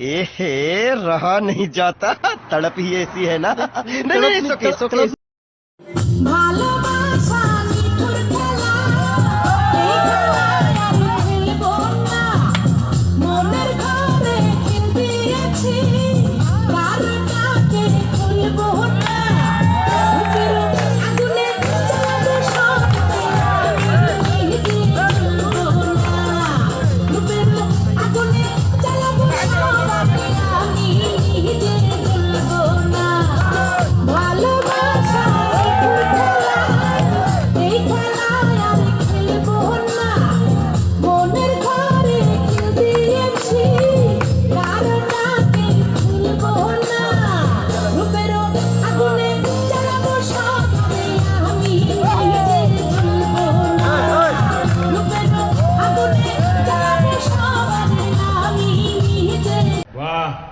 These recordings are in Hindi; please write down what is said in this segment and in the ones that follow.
ए रहा नहीं जाता तड़प ही ऐसी है ना नहीं नहीं सोके सोके মনের ঘরে খেল দিয়েছি কারণ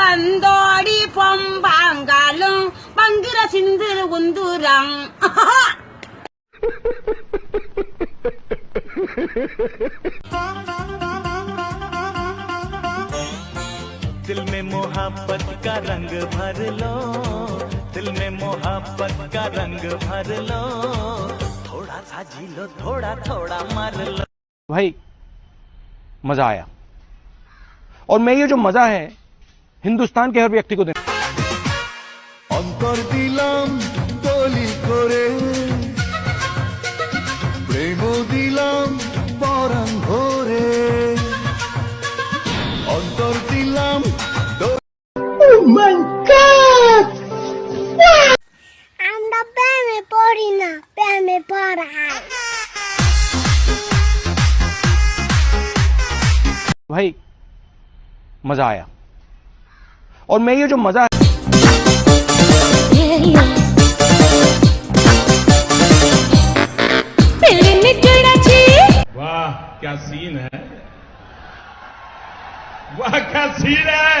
பந்தோடி பொம்பாங்காலும் बंगरा சிந்து உந்துரம் दिल में मोहब्बत का रंग भर लो दिल में मोहब्बत का रंग भर लो थोड़ा सा जी लो थोड़ा थोड़ा मर लो भाई मजा आया और मैं ये जो मजा है हिंदुस्तान के हर व्यक्ति को देना অন্তর দিলাম তলি করে প্রেম দিলাম পরাণ ভরে অন্তর দিলাম আমরা প্রেমে পড়ি না প্রেমে পড়াই भाई मजा आया और मैं ये जो मज़ा वाह क्या सीन है वाह क्या सीन है